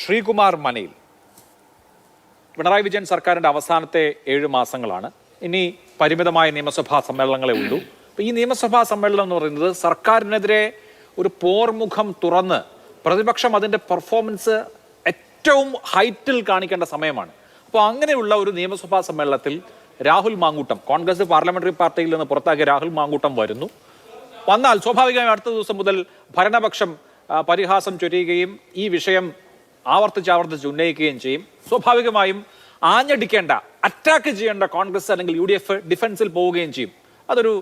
ശ്രീകുമാർ മനയിൽ പിണറായി വിജയൻ സർക്കാരിന്റെ അവസാനത്തെ ഏഴ് മാസങ്ങളാണ്. ഇനി പരിമിതമായ നിയമസഭാ സമ്മേളനങ്ങളെ ഉള്ളൂ. ഈ നിയമസഭാ സമ്മേളനം എന്ന് പറയുന്നത് സർക്കാരിനെതിരെ ഒരു പോർമുഖം തുറന്ന് പ്രതിപക്ഷം അതിന്റെ പെർഫോമൻസ് ഏറ്റവും ഹൈറ്റിൽ കാണിക്കേണ്ട സമയമാണ്. അപ്പോൾ അങ്ങനെയുള്ള ഒരു നിയമസഭാ സമ്മേളനത്തിൽ രാഹുൽ മാങ്കൂട്ടം കോൺഗ്രസ് പാർലമെന്ററി പാർട്ടിയിൽ നിന്ന് പുറത്താക്കിയ രാഹുൽ മാങ്കൂട്ടം വരുന്നു. വന്നാൽ സ്വാഭാവികമായും അടുത്ത ദിവസം മുതൽ ഭരണപക്ഷം പരിഹാസം ചൊരിയുകയും ഈ വിഷയം ആവർത്തിച്ച് ആവർത്തിച്ച് ഉന്നയിക്കുകയും ചെയ്യും. സ്വാഭാവികമായും ആഞ്ഞടിക്കേണ്ട അറ്റാക്ക് ചെയ്യേണ്ട കോൺഗ്രസ് അല്ലെങ്കിൽ യു ഡി എഫ് ഡിഫൻസിൽ പോവുകയും ചെയ്യും. അതൊരു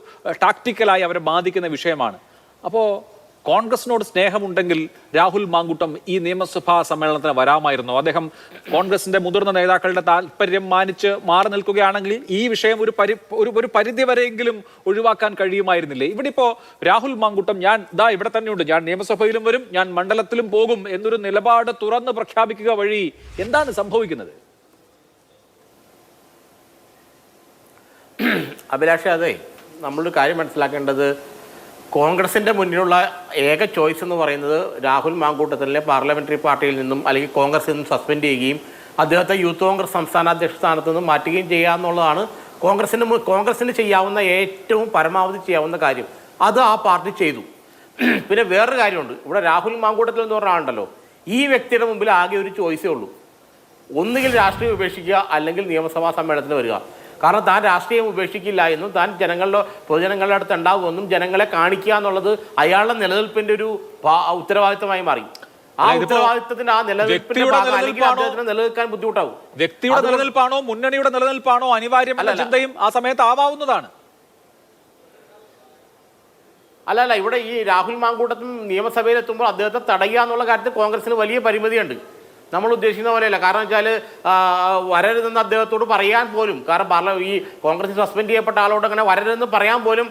ടാക്ടിക്കലായി അവരെ ബാധിക്കുന്ന വിഷയമാണ്. അപ്പോൾ കോൺഗ്രസിനോട് സ്നേഹമുണ്ടെങ്കിൽ രാഹുൽ മാങ്കുട്ടം ഈ നിയമസഭാ സമ്മേളനത്തിന് വരാമായിരുന്നു. അദ്ദേഹം കോൺഗ്രസിന്റെ മുതിർന്ന നേതാക്കളുടെ താല്പര്യം മാനിച്ച് മാറി നിൽക്കുകയാണെങ്കിൽ ഈ വിഷയം ഒരു പരി ഒരു ഒരു പരിധി വരെയെങ്കിലും ഒഴിവാക്കാൻ കഴിയുമായിരുന്നില്ലേ? ഇവിടെ ഇപ്പോ രാഹുൽ മാങ്കുട്ടം ഞാൻ ഇതാ ഇവിടെ തന്നെയുണ്ട്. ഞാൻ നിയമസഭയിലും വരും ഞാൻ മണ്ഡലത്തിലും പോകും എന്നൊരു നിലപാട് തുറന്ന് പ്രഖ്യാപിക്കുക വഴി എന്താണ് സംഭവിക്കുന്നത്? അഭിലാഷ അതെ. നമ്മളൊരു കാര്യം മനസ്സിലാക്കേണ്ടത് കോൺഗ്രസിന്റെ മുന്നിലുള്ള ഏക ചോയ്സ് എന്ന് പറയുന്നത് രാഹുൽ മാങ്കൂട്ടത്തിലെ പാർലമെന്ററി പാർട്ടിയിൽ നിന്നും അല്ലെങ്കിൽ കോൺഗ്രസിൽ നിന്നും സസ്പെൻഡ് ചെയ്യുകയും അദ്ദേഹത്തെ യൂത്ത് കോൺഗ്രസ് സംസ്ഥാന അധ്യക്ഷ സ്ഥാനത്ത് നിന്നും മാറ്റുകയും ചെയ്യുക എന്നുള്ളതാണ് കോൺഗ്രസിന് കോൺഗ്രസിന് ചെയ്യാവുന്ന ഏറ്റവും പരമാവധി ചെയ്യാവുന്ന കാര്യം. അത് ആ പാർട്ടി ചെയ്തു. പിന്നെ വേറൊരു കാര്യമുണ്ട്. ഇവിടെ രാഹുൽ മാങ്കൂട്ടത്തിൽ എന്ന് പറഞ്ഞ ആളുണ്ടല്ലോ. ഈ വ്യക്തിയുടെ മുമ്പിൽ ആകെ ഒരു ചോയ്സേ ഉള്ളൂ. ഒന്നുകിൽ രാഷ്ട്രീയം ഉപേക്ഷിക്കുക അല്ലെങ്കിൽ നിയമസഭാ സമ്മേളനത്തിന് വരിക. കാരണം താൻ രാഷ്ട്രീയം ഉപേക്ഷിക്കില്ല എന്നും താൻ ജനങ്ങളുടെ പൊതുജനങ്ങളുടെ അടുത്ത് ഉണ്ടാവുമെന്നും ജനങ്ങളെ കാണിക്കുക എന്നുള്ളത് അയാളുടെ നിലനിൽപ്പിന്റെ ഒരു ഉത്തരവാദിത്തമായി മാറി ആ ഉത്തരവാദിത്തത്തിന്റെ ആ നിലനിൽപ്പിന്റെ? അദ്ദേഹത്തിന് നിലനിൽക്കാൻ ബുദ്ധിമുട്ടാവും വ്യക്തിയുടെ നിലനിൽപ്പാണോ മുന്നണിയുടെ നിലനിൽപ്പാണോ അനിവാര്യമായ. ചിന്തയും ആ സമയത്ത് ആവാവുന്നതാണ് അല്ല അല്ല ഇവിടെ ഈ രാഹുൽ മാങ്കൂട്ടത്തും നിയമസഭയിൽ എത്തുമ്പോൾ അദ്ദേഹത്തെ തടയുക എന്നുള്ള കാര്യത്തിൽ കോൺഗ്രസിന് വലിയ പരിമിതിയുണ്ട് നമ്മൾ ഉദ്ദേശിക്കുന്ന പോലെയല്ല. കാരണം വെച്ചാൽ വരരുതെന്ന് അദ്ദേഹത്തോട് പറയാൻ പോലും കാരണം പാർല ഈ കോൺഗ്രസ് സസ്പെൻഡ് ചെയ്യപ്പെട്ട ആളോട് അങ്ങനെ വരരുതെന്ന് പറയാൻ പോലും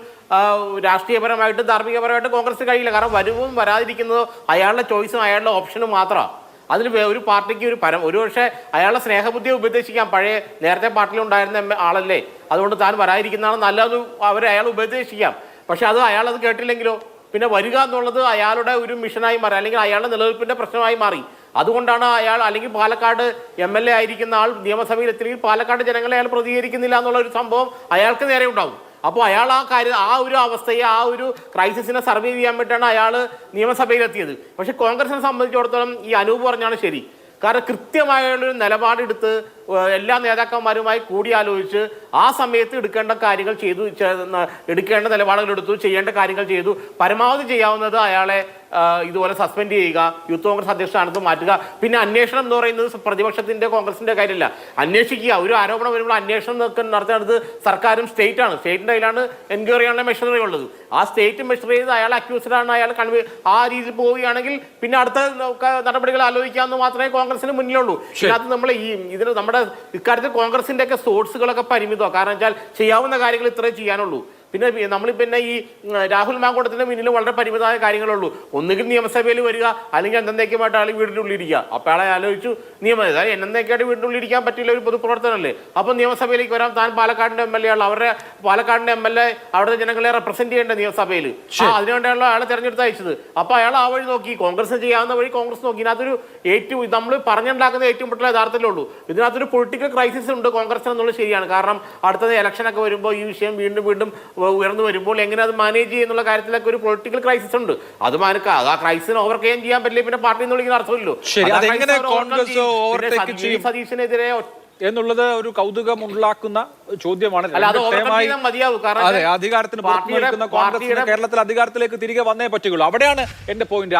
രാഷ്ട്രീയപരമായിട്ടും ധാർമ്മികപരമായിട്ട് കോൺഗ്രസ് കഴിയില്ല. കാരണം വരുവും വരാതിരിക്കുന്നത് അയാളുടെ ചോയ്സും അയാളുടെ ഓപ്ഷനും മാത്രമാണ് അതിൽ ഒരു പാർട്ടിക്ക് ഒരു പരം ഒരു പക്ഷേ അയാളുടെ സ്നേഹബുദ്ധിയെ ഉപദേശിക്കാം. പഴയ നേരത്തെ പാർട്ടിയിലുണ്ടായിരുന്ന ആളല്ലേ. അതുകൊണ്ട് താൻ വരാതിരിക്കുന്നതാണ് നല്ലത്. അവരെ അയാൾ ഉപദേശിക്കാം. പക്ഷെ അത് അയാൾ അത് കേട്ടില്ലെങ്കിലോ? പിന്നെ വരിക എന്നുള്ളത് അയാളുടെ ഒരു മിഷനായി മാറി അല്ലെങ്കിൽ അയാളുടെ നിലനിൽപ്പിന്റെ പ്രശ്നമായി മാറി. അതുകൊണ്ടാണ് അയാൾ അല്ലെങ്കിൽ പാലക്കാട് എം എൽ എ ആയിരിക്കുന്ന ആൾ നിയമസഭയിൽ എത്തിയെങ്കിൽ പാലക്കാട് ജനങ്ങളെ അയാൾ പ്രതികരിക്കുന്നില്ല എന്നുള്ള ഒരു സംഭവം അയാൾക്ക് നേരെ ഉണ്ടാവും. അപ്പോൾ അയാൾ ആ കാര്യം ആ ഒരു അവസ്ഥയെ ആ ഒരു ക്രൈസിസിനെ സർവൈവ് ചെയ്യാൻ വേണ്ടിയിട്ടാണ് അയാൾ നിയമസഭയിലെത്തിയത് പക്ഷേ കോൺഗ്രസിനെ സംബന്ധിച്ചിടത്തോളം ഈ അനൂപ് പറഞ്ഞാണ് ശരി. കാരണം കൃത്യമായുള്ളൊരു നിലപാടെടുത്ത് എല്ലാ നേതാക്കന്മാരുമായി കൂടിയാലോചിച്ച് ആ സമയത്ത് എടുക്കേണ്ട കാര്യങ്ങൾ ചെയ്തു എടുക്കേണ്ട നിലപാടുകൾ എടുത്തു ചെയ്യേണ്ട കാര്യങ്ങൾ ചെയ്തു. പരമാവധി ചെയ്യാവുന്നത് അയാളെ ഇതുപോലെ സസ്പെൻഡ് ചെയ്യുക യൂത്ത് കോൺഗ്രസ് അധ്യക്ഷനാണെന്ന് മാറ്റുക. പിന്നെ അന്വേഷണം എന്ന് പറയുന്നത് പ്രതിപക്ഷത്തിന്റെ കോൺഗ്രസിന്റെ കാര്യമല്ല. അന്വേഷിക്കുക. ഒരു ആരോപണം വരുമ്പോൾ അന്വേഷണം നടത്തേണ്ടത് സർക്കാരും സ്റ്റേറ്റ് ആണ് സ്റ്റേറ്റിന്റെ കയ്യിലാണ് എൻക്വയറി ചെയ്യാനുള്ള മെഷീനറി ഉള്ളത്. ആ സ്റ്റേറ്റ് മെഷർ ചെയ്ത് അയാൾ അക്യൂസ്ഡ് ആണ്. അയാൾ കൺവി ആ രീതിയിൽ പോവുകയാണെങ്കിൽ പിന്നെ അടുത്ത നടപടികൾ ആലോചിക്കാമെന്ന് മാത്രമേ കോൺഗ്രസിന് മുന്നിലുള്ളൂ അത് നമ്മൾ ഈ ഇതിന് നമ്മുടെ ഇക്കാര്യത്തിൽ കോൺഗ്രസിന്റെ ഒക്കെ സോഴ്സുകളൊക്കെ പരിമിതമാണ്. കാരണം വെച്ചാൽ ചെയ്യാവുന്ന കാര്യങ്ങൾ ഇത്രേ ചെയ്യാനുള്ളൂ. പിന്നെ നമ്മൾ പിന്നെ ഈ രാഹുൽ മാങ്കോട്ടത്തിന്റെ മുന്നിൽ വളരെ പരിമിതമായ കാര്യങ്ങളുള്ളൂ. ഒന്നുകിൽ നിയമസഭയിൽ വരിക അല്ലെങ്കിൽ എന്നേക്കുമായിട്ട് ആൾ വീടിന്റെ ഉള്ളിലിരിക്കുക അപ്പോൾ ആളെ ആലോചിച്ചു നിയമ എന്നേക്കായിട്ട് വീടിന്റെ ഉള്ളിലിരിക്കാൻ പറ്റില്ല ഒരു പൊതുപ്രവർത്തനമല്ലേ? അപ്പോൾ നിയമസഭയിലേക്ക് വരാം. താൻ പാലക്കാടിന്റെ എം എൽ എ ആണ് അവരുടെ പാലക്കാടിന്റെ എം എൽ എ അവിടുത്തെ ജനങ്ങളെ റെപ്രസെന്റ് ചെയ്യേണ്ട നിയമസഭയിൽ അതിനുവേണ്ടിയുള്ള അയാളെ തെരഞ്ഞെടുത്ത് അയച്ചത്. അപ്പോൾ അയാൾ ആ വഴി നോക്കി. കോൺഗ്രസ് ചെയ്യാവുന്ന വഴി കോൺഗ്രസ് നോക്കി. ഇതിനകത്തൊരു ഏറ്റവും നമ്മൾ പറഞ്ഞുണ്ടാക്കുന്ന ഏറ്റവും പെട്ടുള്ള യഥാർത്ഥത്തിലുള്ളൂ ഇതിനകത്തൊരു പൊളിറ്റിക്കൽ ക്രൈസിസ് ഉണ്ട് കോൺഗ്രസ് എന്നുള്ളത് ശരിയാണ്. കാരണം അടുത്തത് ഇലക്ഷനൊക്കെ വരുമ്പോൾ ഈ വിഷയം വീണ്ടും വീണ്ടും ഉയർന്നു വരുമ്പോൾ എങ്ങനെ അത് മാനേജ് ചെയ്യുന്നുള്ള കാര്യത്തിലൊക്കെ ഒരു പൊളിറ്റിക്കൽ ക്രൈസിസ് ഉണ്ട്. അത് മാനക്ക അത് ആ ക്രൈസിനെ ഓവർകം ചെയ്യാൻ പറ്റില്ല പിന്നെ പാർട്ടി എന്ന് വിളിക്കുന്ന അർത്ഥമില്ലല്ലോ. സതീഷിനെതിരെ എന്നുള്ളത് ഒരു കൗതുകം ഉണ്ടാക്കുന്ന ചോദ്യമാണ് അത് അധികാരത്തിന് പുറത്ത് നിൽക്കുന്ന കോൺഗ്രസിന് കേരളത്തിൽ അധികാരത്തിലേക്ക് തിരികെ വന്നേ പറ്റുകയുള്ളൂ. അവിടെയാണ് എന്റെ പോയിന്റ്